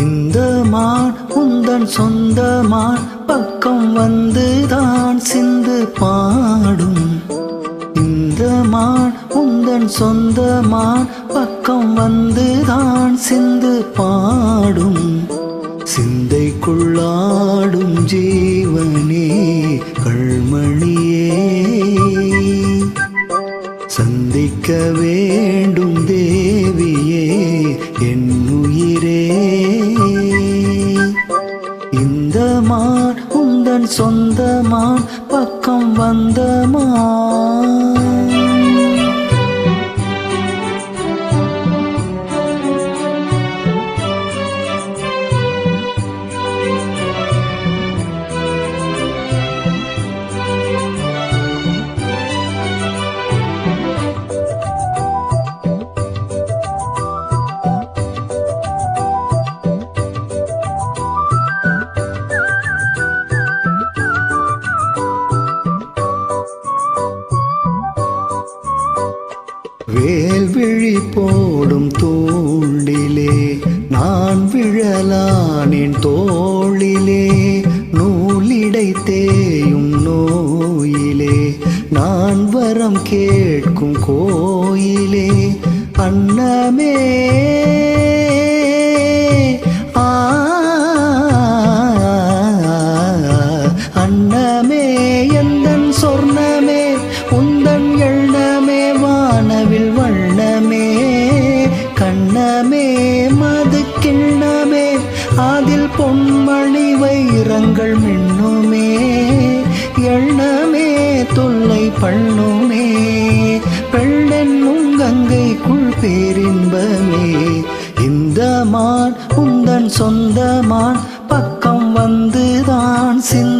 இந்த மான் உந்தன் சொந்த மான் பக்கம் வந்துதான் சிந்து பாடும். என் சொந்தமான் பக்கம் வந்துதான் சிந்து பாடும். சிந்தைக்குள்ளாடும் ஜீவனே கள்மணியே சந்திக்க வேண்டும் தேவியே என் உயிரே. இந்த மான் உந்தன் சொந்தமான் பக்கம் வந்த மான். வேல்விழி போடும் தூண்டிலே நான் விழலானின் தோளிலே நூலிடை தேயும் நோயிலே நான் வரம் கேட்கும் கோயிலே அன்னமே கண்கள் மின்னுமே எண்ணமே தொல்லை பண்ணுமே. பெண்ணென்னும் கங்கைக்குள் பேரின்பமே. இந்த மான் உந்தன் சொந்த மான் பக்கம் வந்துதான் சிந்த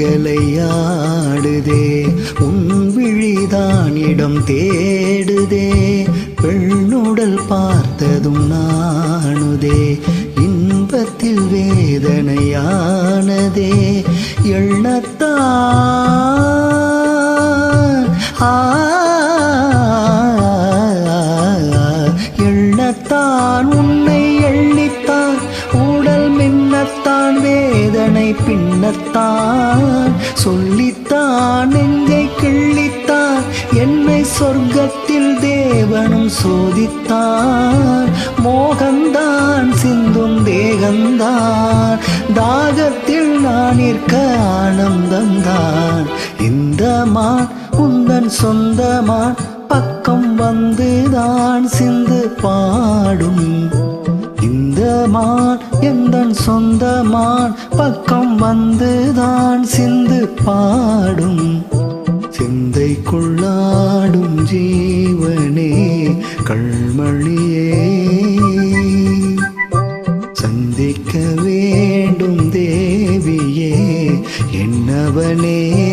மேகலையாடுதே உன் விழிதான் இடம் தேடுதே. பெண்ணுடல் பார்த்ததும் நாணுதே இன்பத்தில் வேதனையானதே. எண்ணத்தான் வேதனை பின்னத்தான். சொல்லித்தான் நெஞ்சை கிள்ளித்தான். என்னை சொர்க்கத்தில் தேவனும் சோதித்தான். மோகந்தான் சிந்தும் தேகந்தான். தாகத்தில் நான் இருக்க ஆனந்தந்தான். இந்த மான் உந்தன் சொந்தமான் பக்கம் வந்துதான் சிந்து பாடும். இந்த மான் எந்தன் சொந்தமான் பக்கம் வந்துதான் சிந்து பாடும். சிந்தைக்குள்ளாடும் ஜீவனே கள்மணியே சந்திக்க வேண்டும் தேவியே என்னவனே.